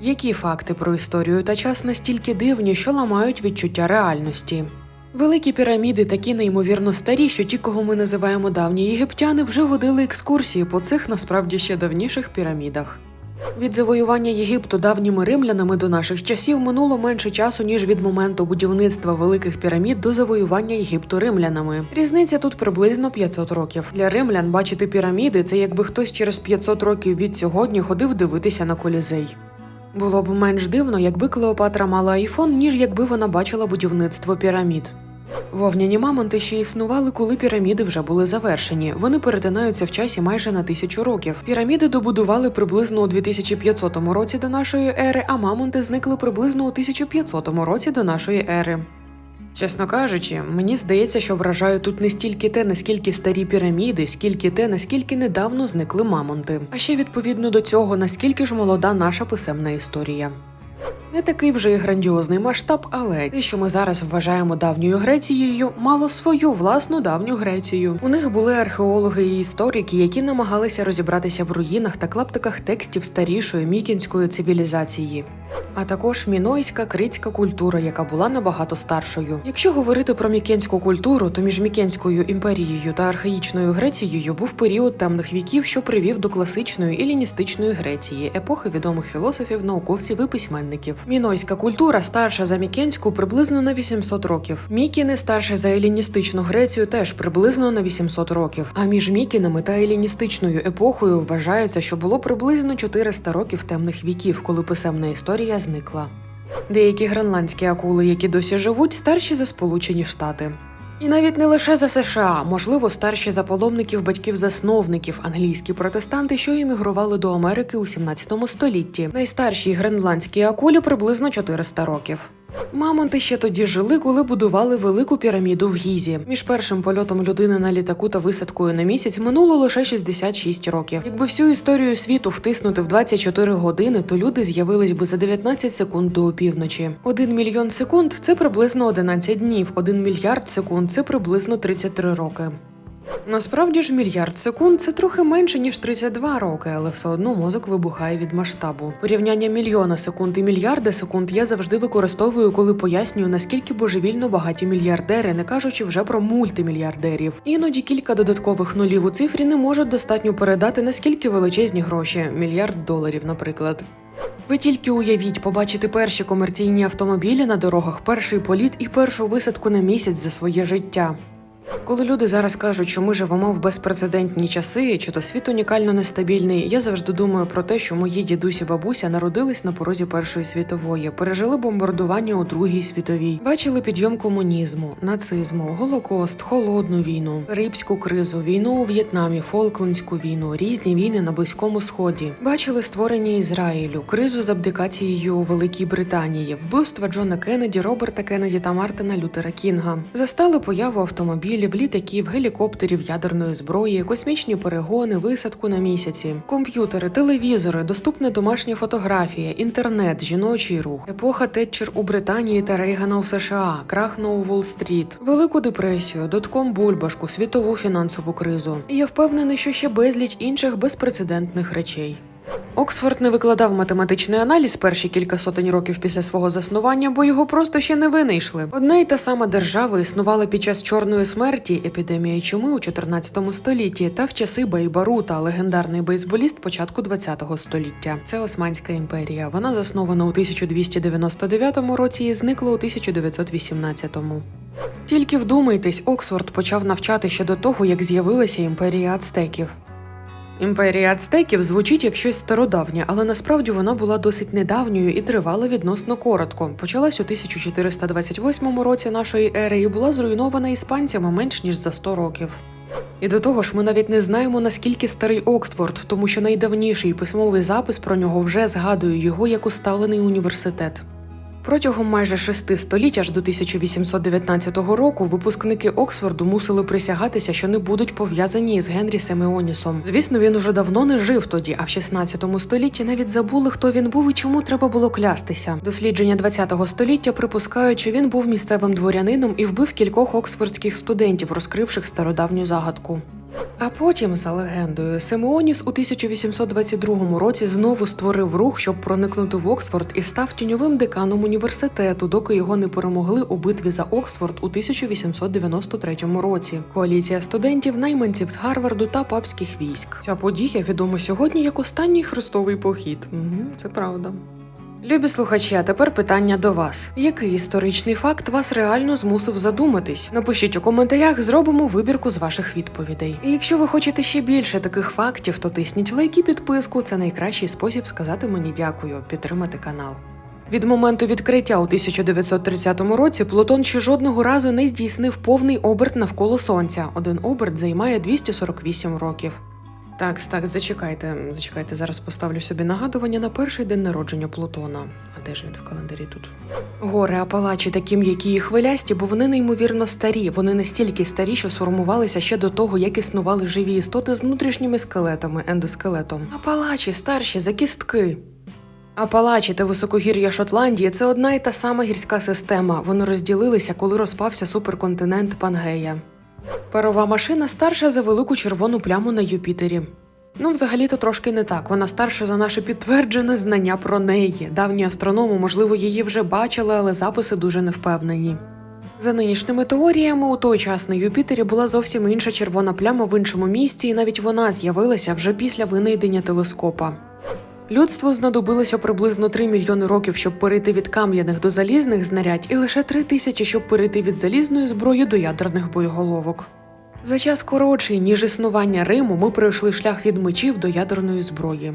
Які факти про історію та час настільки дивні, що ламають відчуття реальності? Великі піраміди такі неймовірно старі, що ті, кого ми називаємо давні єгиптяни, вже водили екскурсії по цих насправді ще давніших пірамідах. Від завоювання Єгипту давніми римлянами до наших часів минуло менше часу, ніж від моменту будівництва великих пірамід до завоювання Єгипту римлянами. Різниця тут приблизно 500 років. Для римлян бачити піраміди це якби хтось через 500 років від сьогодні ходив дивитися на колізей. Було б менш дивно, якби Клеопатра мала айфон, ніж якби вона бачила будівництво пірамід. Вовняні мамонти ще існували, коли піраміди вже були завершені. Вони перетинаються в часі майже на тисячу років. Піраміди добудували приблизно у 2500 році до нашої ери, а мамонти зникли приблизно у 1500 році до нашої ери. Чесно кажучи, мені здається, що вражає тут не стільки те, наскільки старі піраміди, скільки те, наскільки недавно зникли мамонти. А ще відповідно до цього, наскільки ж молода наша писемна історія. Не такий вже і грандіозний масштаб, але те, що ми зараз вважаємо давньою Грецією, мало свою власну давню Грецію. У них були археологи і історики, які намагалися розібратися в руїнах та клаптиках текстів старішої мікінської цивілізації. А також мінойська критська культура, яка була набагато старшою. Якщо говорити про мікенську культуру, то між Мікенською імперією та архаїчною Грецією був період темних віків, що привів до класичної еліністичної Греції, епохи відомих філософів, науковців і письменників. Мінойська культура старша за Мікенську приблизно на 800 років. Мікіни старше за еліністичну Грецію теж приблизно на 800 років. А між Мікінами та еліністичною епохою вважається, що було приблизно 400 років темних віків, коли писемна історія зникла. Деякі гренландські акули, які досі живуть, старші за Сполучені Штати. І навіть не лише за США, можливо, старші за паломників батьків-засновників, англійські протестанти, що іммігрували до Америки у 17 столітті. Найстаршій гренландській акулі приблизно 400 років. Мамонти ще тоді жили, коли будували велику піраміду в Гізі. Між першим польотом людини на літаку та висадкою на місяць минуло лише 66 років. Якби всю історію світу втиснути в 24 години, то люди з'явились би за 19 секунд до опівночі. Один мільйон секунд це приблизно 11 днів. Один мільярд секунд це приблизно 33 роки. Насправді ж мільярд секунд це трохи менше ніж 32 роки, але все одно мозок вибухає від масштабу. Порівняння мільйона секунд і мільярда секунд я завжди використовую, коли пояснюю, наскільки божевільно багаті мільярдери, не кажучи вже про мультимільярдерів. Іноді кілька додаткових нулів у цифрі не можуть достатньо передати наскільки величезні гроші мільярд доларів, наприклад. Ви тільки уявіть побачити перші комерційні автомобілі на дорогах, перший політ і першу висадку на місяць за своє життя. Коли люди зараз кажуть, що ми живемо в безпрецедентні часи, чи то світ унікально нестабільний, я завжди думаю про те, що мої дідусі бабуся народились на порозі Першої світової, пережили бомбардування у Другій світовій, бачили підйом комунізму, нацизму, голокост, холодну війну, Карибську кризу, війну у В'єтнамі, Фолклендську війну, різні війни на Близькому Сході, бачили створення Ізраїлю, кризу з абдикацією у Великій Британії, вбивства Джона Кеннеді, Роберта Кеннеді та Мартина Лютера Кінга, застали появу автомобілів, літаків, гелікоптерів, ядерної зброї, космічні перегони, висадку на місяці, комп'ютери, телевізори, доступна домашня фотографія, інтернет, жіночий рух, епоха Тетчер у Британії та Рейгана у США, крах на Уолл-стріт, велику депресію, дотком бульбашку, світову фінансову кризу. І я впевнений, що ще безліч інших безпрецедентних речей. Оксфорд не викладав математичний аналіз перші кілька сотень років після свого заснування, бо його просто ще не винайшли. Одна й та сама держава існувала під час чорної смерті, епідемії чуми у 14 столітті та в часи Бейбарута, легендарний бейсболіст початку 20 століття. Це Османська імперія. Вона заснована у 1299 році і зникла у 1918. Тільки вдумайтесь, Оксфорд почав навчати ще до того, як з'явилася імперія ацтеків. Імперія ацтеків звучить як щось стародавнє, але насправді вона була досить недавньою і тривала відносно коротко. Почалась у 1428 році нашої ери і була зруйнована іспанцями менш ніж за 100 років. І до того ж, ми навіть не знаємо наскільки старий Оксфорд, тому що найдавніший письмовий запис про нього вже згадує його як усталений університет. Протягом майже шести століть, аж до 1819 року, випускники Оксфорду мусили присягатися, що не будуть пов'язані із Генрі Семеонісом. Звісно, він уже давно не жив тоді, а в 16 столітті навіть забули, хто він був і чому треба було клястися. Дослідження 20 століття припускають, що він був місцевим дворянином і вбив кількох оксфордських студентів, розкривших стародавню загадку. А потім, за легендою, Симеоніс у 1822 році знову створив рух, щоб проникнути в Оксфорд і став тіньовим деканом університету, доки його не перемогли у битві за Оксфорд у 1893 році. Коаліція студентів, найманців з Гарварду та папських військ. Ця подія відома сьогодні як останній хрестовий похід. Угу, це правда. Любі слухачі, а тепер питання до вас: який історичний факт вас реально змусив задуматись? Напишіть у коментарях, зробимо вибірку з ваших відповідей. І якщо ви хочете ще більше таких фактів, то тисніть лайк і підписку. Це найкращий спосіб сказати мені дякую, підтримати канал. Від моменту відкриття у 1930 році Плутон ще жодного разу не здійснив повний оберт навколо Сонця. Один оберт займає 248 років. Так, так, зачекайте, зачекайте. Зараз поставлю собі нагадування на перший день народження Плутона. А де ж він в календарі тут? Гори Апалачі такі м'які і хвилясті, бо вони неймовірно старі. Вони настільки старі, що сформувалися ще до того, як існували живі істоти з внутрішніми скелетами, ендоскелетом. Апалачі старші за кістки. Апалачі та високогір'я Шотландії це одна і та сама гірська система. Вони розділилися, коли розпався суперконтинент Пангея. Парова машина старша за велику червону пляму на Юпітері. Ну, взагалі-то трошки не так. Вона старша за наше підтверджене знання про неї. Давні астрономи, можливо, її вже бачили, але записи дуже невпевнені. За нинішніми теоріями, у той час на Юпітері була зовсім інша червона пляма в іншому місці, і навіть вона з'явилася вже після винайдення телескопа. Людству знадобилося приблизно 3 мільйони років, щоб перейти від кам'яних до залізних знарядь, і лише 3 тисячі, щоб перейти від залізної зброї до ядерних боєголовок. За час коротший, ніж існування Риму, ми пройшли шлях від мечів до ядерної зброї.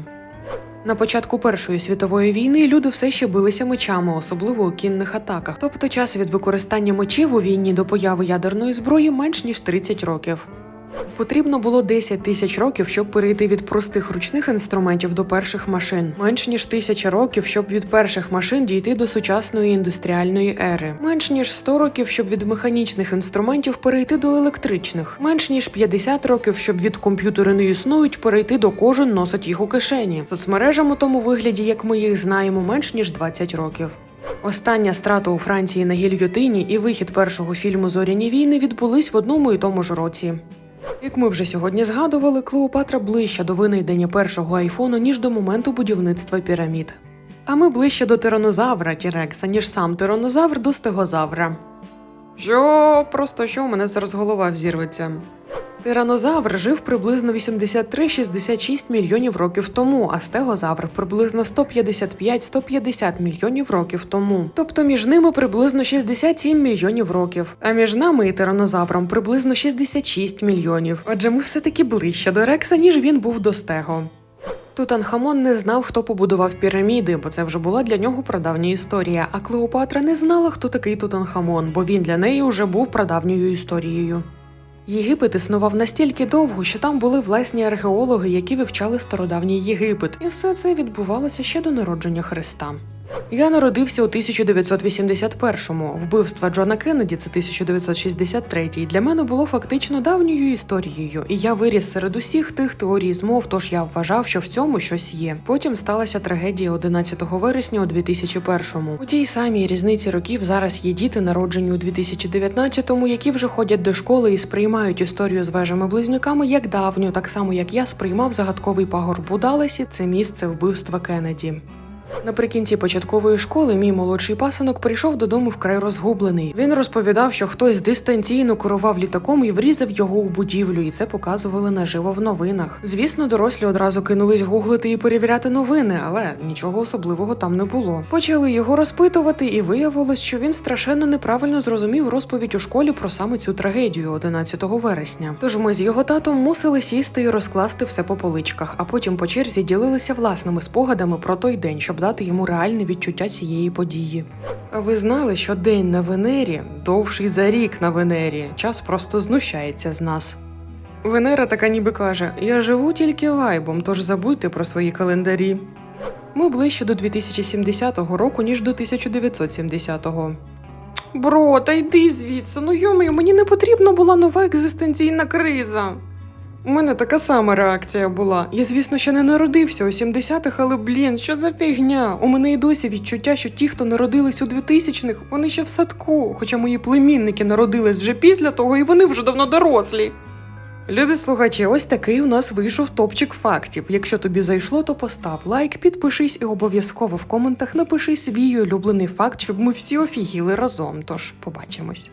На початку Першої світової війни люди все ще билися мечами, особливо у кінних атаках. Тобто час від використання мечів у війні до появи ядерної зброї менш ніж 30 років. Потрібно було 10 тисяч років, щоб перейти від простих ручних інструментів до перших машин. Менш ніж тисяча років, щоб від перших машин дійти до сучасної індустріальної ери. Менш ніж 100 років, щоб від механічних інструментів перейти до електричних. Менш ніж 50 років, щоб від комп'ютери не існують, перейти до кожен носить їх у кишені. Соцмережам у тому вигляді, як ми їх знаємо, менш ніж 20 років. Остання страта у Франції на гільйотині і вихід першого фільму Зоряні війни відбулись в одному і тому ж році. Як ми вже сьогодні згадували, Клеопатра ближче до винайдення першого айфону, ніж до моменту будівництва пірамід. А ми ближче до тиранозавра Тірекса, ніж сам тиранозавр до стегозавра. Що просто що у мене зараз голова взірветься. Тиранозавр жив приблизно 83-66 мільйонів років тому, а стегозавр приблизно 155-150 мільйонів років тому. Тобто між ними приблизно 67 мільйонів років. А між нами і тиранозавром приблизно 66 мільйонів. Отже, ми все-таки ближче до Рекса, ніж він був до стего. Тутанхамон не знав, хто побудував піраміди, бо це вже була для нього прадавня історія. А Клеопатра не знала, хто такий Тутанхамон, бо він для неї вже був прадавньою історією. Єгипет існував настільки довго, що там були власні археологи, які вивчали стародавній Єгипет, і все це відбувалося ще до народження Христа. Я народився у 1981-му. Вбивство Джона Кеннеді, це 1963 Для мене було фактично давньою історією, і я виріс серед усіх тих теорій змов, тож я вважав, що в цьому щось є. Потім сталася трагедія 11 вересня у 2001-му. У тій самій різниці років зараз є діти, народжені у 2019-му, які вже ходять до школи і сприймають історію з вежами близнюками як давню, так само як я сприймав загадковий пагорб у Далесі, це місце вбивства Кеннеді. Наприкінці початкової школи мій молодший пасенок прийшов додому вкрай розгублений. Він розповідав, що хтось дистанційно керував літаком і врізав його у будівлю, і це показували наживо в новинах. Звісно, дорослі одразу кинулись гуглити і перевіряти новини, але нічого особливого там не було. Почали його розпитувати, і виявилось, що він страшенно неправильно зрозумів розповідь у школі про саме цю трагедію 11 вересня. Тож ми з його татом мусили сісти і розкласти все по поличках, а потім по черзі ділилися власними спогадами про той день, щоб дати йому реальне відчуття цієї події. Ви знали, що день на Венері довший за рік на Венері. Час просто знущається з нас. Венера така ніби каже: Я живу тільки вайбом, тож забудьте про свої календарі. Ми ближче до 2070 року, ніж до 1970-го. Бро, та йди звідси. Ну йомою, мені не потрібна була нова екзистенційна криза. У мене така сама реакція була. Я, звісно, ще не народився у 70-х, але блін, що за фігня? У мене і досі відчуття, що ті, хто народились у 2000-х, вони ще в садку, хоча мої племінники народились вже після того, і вони вже давно дорослі. Любі слухачі, ось такий у нас вийшов топчик фактів. Якщо тобі зайшло, то постав лайк, підпишись і обов'язково в коментах напиши свій улюблений факт, щоб ми всі офігіли разом. Тож побачимось.